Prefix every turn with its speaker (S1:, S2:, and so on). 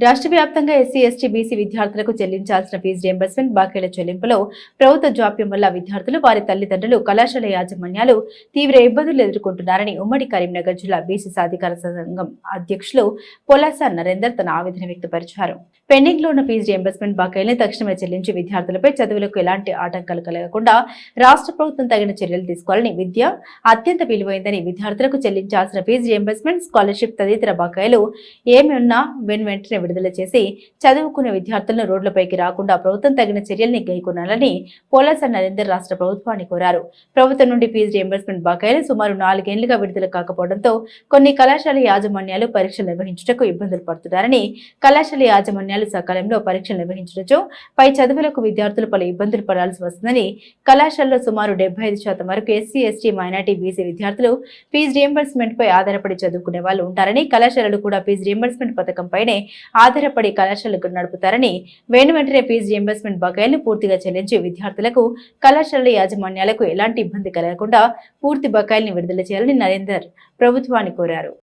S1: రాష్ట్ర వ్యాప్తంగా SC ST BC విద్యార్థులకు చెల్లించాల్సిన ఫీజు రియంబర్స్మెంట్ బాకీల చెల్లింపులో ప్రభుత్వ జాప్యం వల్ల విద్యార్థులు వారి తల్లిదండ్రులు కళాశాల యాజమాన్యాలు తీవ్ర ఇబ్బందులు ఎదుర్కొంటున్నారని ఉమ్మడి కరీంనగర్ జిల్లా బీసీ సాధికార సంఘం అధ్యక్షులు పొలాస నరేందర్ తన ఆవేదన వ్యక్తపరిచారు. పెండింగ్లో ఉన్న ఫీజు రియంబర్స్మెంట్ బాకీల్ని తక్షణమే చెల్లించి విద్యార్థులపై చదువులకు ఎలాంటి ఆటంకాలు కలగకుండా రాష్ట్ర ప్రభుత్వం తగిన చర్యలు తీసుకోవాలని విద్య అత్యంత విలువైందని విద్యార్థులకు చెల్లించాల్సిన ఫీజు రియంబర్స్మెంట్ స్కాలర్షిప్ తదితర బకాయిలు ఏమి ఉన్నా వెన్ వెంటనే విడుదల చేసి చదువుకునే విద్యార్థులను రోడ్లపైకి రాకుండా ప్రభుత్వం తగిన చర్యల్ని గైకొనాలని పోలాస నరేందర్ రాష్ట్ర ప్రభుత్వాన్ని కోరారు. ప్రభుత్వం నుండి ఫీజు రియంబర్స్మెంట్ బకాయిలు సుమారు నాలుగేళ్ళుగా విడుదల కాకపోవడంతో కొన్ని కళాశాల యాజమాన్యాలు పరీక్షలు నిర్వహించుటకు ఇబ్బందులు పడుతున్నారని కళాశాల యాజమాన్యాలు సకాలంలో పరీక్షలు నిర్వహించడంతో పై చదువులకు విద్యార్థులు పలు ఇబ్బందులు పడాల్సి వస్తుందని కళాశాలలో సుమారు డెబ్బై ఐదు శాతం వరకు ఎస్సీ ఎస్టీ మైనార్టీ బీసీ విద్యార్థులు ఫీజు రియంబర్స్మెంట్ పై ఆధారపడి చదువుకునే వాళ్ళు ఉంటారని కళాశాలలు కూడా ఫీజు రియంబర్స్మెంట్ పథకంపైనే ఆధారపడి కళాశాలకు నడుపుతారని వెను వెంటనే ఫీజు రియంబర్స్మెంట్ బకాయిలను పూర్తిగా చెల్లించి విద్యార్థులకు కళాశాలల యాజమాన్యాలకు ఎలాంటి ఇబ్బంది కలగకుండా పూర్తి బకాయిల్ని విడుదల చేయాలని నరేందర్ ప్రభుత్వాన్ని కోరారు.